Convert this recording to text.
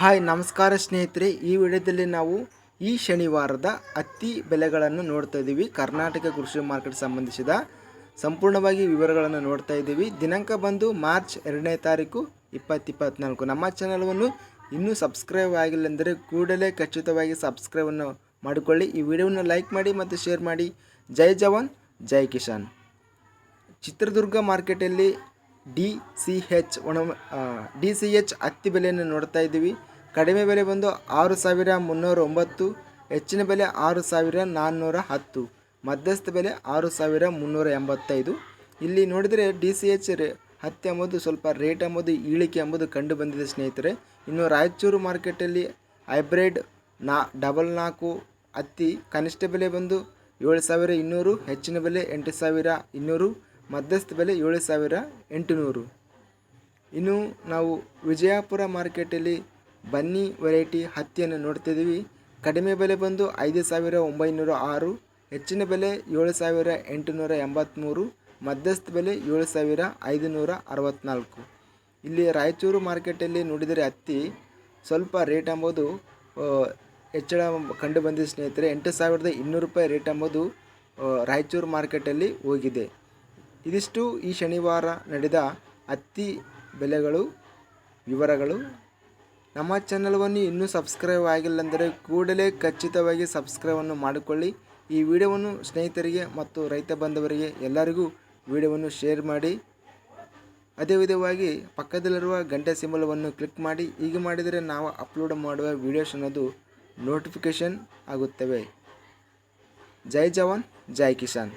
Hi, ನಮಸ್ಕಾರ ಸ್ನೇಹಿತರೆ. ಈ ವಿಡಿಯೋದಲ್ಲಿ ನಾವು ಈ ಶನಿವಾರದ ಹತ್ತಿ ಬೆಲೆಗಳನ್ನು ನೋಡ್ತಾ ಇದ್ದೀವಿ. ಕರ್ನಾಟಕ ಕೃಷಿ ಮಾರ್ಕೆಟ್ ಸಂಬಂಧಿಸಿದ ಸಂಪೂರ್ಣವಾಗಿ ವಿವರಗಳನ್ನು ನೋಡ್ತಾ ಇದ್ದೀವಿ. ದಿನಾಂಕ ಬಂದು ಮಾರ್ಚ್ ಎರಡನೇ ತಾರೀಕು ಇಪ್ಪತ್ತಿಪ್ಪತ್ನಾಲ್ಕು. ನಮ್ಮ ಚಾನಲ್ವನ್ನು ಇನ್ನೂ ಸಬ್ಸ್ಕ್ರೈಬ್ ಆಗಿಲ್ಲ ಅಂದರೆ ಕೂಡಲೇ ಖಚಿತವಾಗಿ ಸಬ್ಸ್ಕ್ರೈಬನ್ನು ಮಾಡಿಕೊಳ್ಳಿ. ಈ ವಿಡಿಯೋವನ್ನು ಲೈಕ್ ಮಾಡಿ ಮತ್ತು ಶೇರ್ ಮಾಡಿ. ಜೈ ಜವಾನ್, ಜೈ ಕಿಸಾನ್. ಚಿತ್ರದುರ್ಗ ಮಾರ್ಕೆಟಲ್ಲಿ ಡಿ ಸಿ ಹೆಚ್ ಒಣ ಡಿ ಸಿ ಎಚ್ ಹತ್ತಿ ಬೆಲೆಯನ್ನು ನೋಡ್ತಾ ಇದ್ದೀವಿ. ಕಡಿಮೆ ಬೆಲೆ ಬಂದು ಆರು ಸಾವಿರ ಮುನ್ನೂರ ಒಂಬತ್ತು, ಹೆಚ್ಚಿನ ಬೆಲೆ ಆರು ಸಾವಿರ ನಾನ್ನೂರ ಹತ್ತು, ಮಧ್ಯಸ್ಥ ಬೆಲೆ ಆರು ಸಾವಿರ ಮುನ್ನೂರ ಎಂಬತ್ತೈದು. ಇಲ್ಲಿ ನೋಡಿದರೆ ಡಿ ಸಿ ಎಚ್ ರೇ ಹತ್ತಿ ಎಂಬುದು ಸ್ವಲ್ಪ ರೇಟ್ ಎಂಬುದು ಇಳಿಕೆ ಎಂಬುದು ಕಂಡು ಬಂದಿದೆ ಸ್ನೇಹಿತರೆ. ಇನ್ನು ರಾಯಚೂರು ಮಾರ್ಕೆಟಲ್ಲಿ ಹೈಬ್ರಿಡ್ ನಾ ಡಬಲ್ ನಾಲ್ಕು ಹತ್ತಿ ಕನಿಷ್ಠ ಬೆಲೆ ಬಂದು ಏಳು ಸಾವಿರ ಇನ್ನೂರು, ಹೆಚ್ಚಿನ ಬೆಲೆ ಎಂಟು ಸಾವಿರ ಇನ್ನೂರು, ಮಧ್ಯಸ್ಥ ಬೆಲೆ ಏಳು ಸಾವಿರ ಎಂಟುನೂರು. ಇನ್ನು ನಾವು ವಿಜಯಪುರ ಮಾರ್ಕೆಟಲ್ಲಿ ಬನ್ನಿ ವೆರೈಟಿ ಹತ್ತಿಯನ್ನು ನೋಡ್ತಿದ್ದೀವಿ. ಕಡಿಮೆ ಬೆಲೆ ಬಂದು ಐದು ಸಾವಿರ ಒಂಬೈನೂರ ಆರು, ಹೆಚ್ಚಿನ ಬೆಲೆ ಏಳು ಸಾವಿರ ಎಂಟುನೂರ ಎಂಬತ್ತ್ಮೂರು ಮಧ್ಯಸ್ಥ ಬೆಲೆ ಏಳು ಸಾವಿರ ಐದುನೂರ ಅರವತ್ತ್ನಾಲ್ಕು ಇಲ್ಲಿ ರಾಯಚೂರು ಮಾರ್ಕೆಟಲ್ಲಿ ನೋಡಿದರೆ ಹತ್ತಿ ಸ್ವಲ್ಪ ರೇಟ್ ಎಂಬುದು ಹೆಚ್ಚಳ ಕಂಡು ಬಂದಿದೆ ಸ್ನೇಹಿತರೆ, ಎಂಟು ಸಾವಿರದ ಇನ್ನೂರು ರೂಪಾಯಿ ರೇಟ್ ಎಂಬುದು ರಾಯಚೂರು ಮಾರ್ಕೆಟಲ್ಲಿ ಹೋಗಿದೆ. ಇದಿಷ್ಟು ಈ ಶನಿವಾರ ನಡೆದ ಹತ್ತಿ ಬೆಲೆಗಳು, ವಿವರಗಳು. ನಮ್ಮ ಚಾನಲ್ವನ್ನು ಇನ್ನೂ ಸಬ್ಸ್ಕ್ರೈಬ್ ಆಗಿಲ್ಲ ಅಂದರೆ ಕೂಡಲೇ ಖಚಿತವಾಗಿ ಸಬ್ಸ್ಕ್ರೈಬನ್ನು ಮಾಡಿಕೊಳ್ಳಿ. ಈ ವಿಡಿಯೋವನ್ನು ಸ್ನೇಹಿತರಿಗೆ ಮತ್ತು ರೈತ ಬಂಧವರಿಗೆ ಎಲ್ಲರಿಗೂ ವಿಡಿಯೋವನ್ನು ಶೇರ್ ಮಾಡಿ. ಅದೇ ವಿಧವಾಗಿ ಪಕ್ಕದಲ್ಲಿರುವ ಗಂಟೆ ಸಿಂಬಲವನ್ನು ಕ್ಲಿಕ್ ಮಾಡಿ. ಹೀಗೆ ಮಾಡಿದರೆ ನಾವು ಅಪ್ಲೋಡ್ ಮಾಡುವ ವಿಡಿಯೋಸ್ ಅನ್ನೋದು ನೋಟಿಫಿಕೇಷನ್ ಆಗುತ್ತವೆ. ಜೈ ಜವಾನ್, ಜೈ ಕಿಸಾನ್.